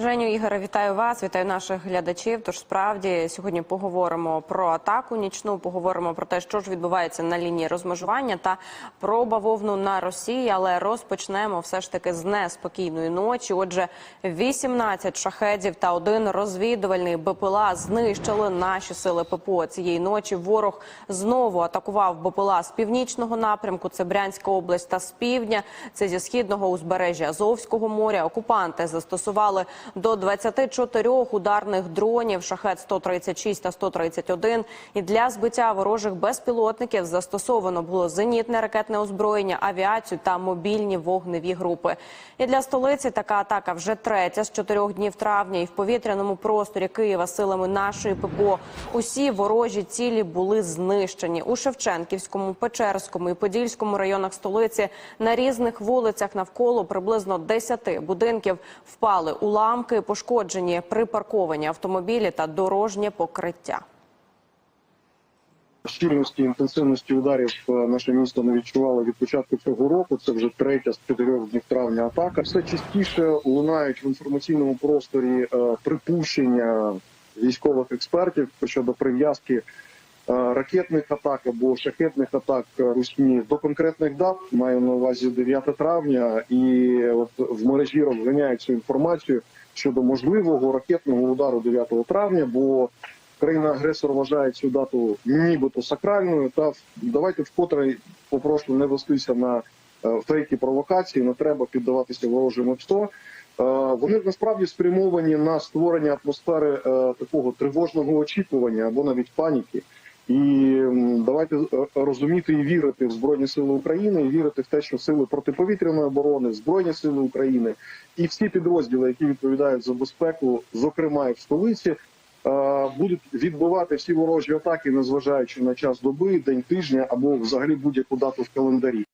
Женю Ігоре, вітаю вас, вітаю наших глядачів. Тож справді сьогодні поговоримо про атаку нічну, поговоримо про те, що ж відбувається на лінії розмежування та про бавовну на Росії. Але розпочнемо все ж таки з неспокійної ночі. Отже, 18 шахедів та один розвідувальний БПЛА знищили наші сили ППО. Цієї ночі ворог знову атакував БПЛА з північного напрямку. Це Брянська область та з півдня. Це зі східного узбережжя Азовського моря. Окупанти застосували до 24 ударних дронів шахет 136 та 131. І для збиття ворожих безпілотників застосовано було зенітне ракетне озброєння, авіацію та мобільні вогневі групи. І для столиці така атака вже третя з чотирьох днів травня. І в повітряному просторі Києва силами нашої ППО усі ворожі цілі були знищені у Шевченківському, Печерському і Подільському районах столиці. На різних вулицях навколо приблизно 10 будинків впали уламки, пошкоджені припарковані автомобілі та дорожнє покриття. Щільності інтенсивності ударів е, наше місто не відчувало від початку цього року. Це вже третя з чотирьох днів травня атака. Все частіше лунають в інформаційному просторі е, припущення військових експертів щодо прив'язки ракетних атак або шахетних атак русні до конкретних дат. Маю на увазі 9 травня, і от в мережі розганяють цю інформацію щодо можливого ракетного удару 9 травня. бо країна-агресор вважає цю дату нібито сакральною. Та давайте вкотре попрошу не вестися на е, фейки провокації, не треба піддаватися ворожим ОПСТО. Е, Вони насправді спрямовані на створення атмосфери е, такого тривожного очікування або навіть паніки. І давайте е, розуміти і вірити в Збройні Сили України, і вірити в те, що сили протиповітряної оборони, Збройні Сили України і всі підрозділи, які відповідають за безпеку, зокрема і в столиці, е, будуть відбивати всі ворожі атаки, незважаючи на час доби, день тижня або взагалі будь-яку дату в календарі.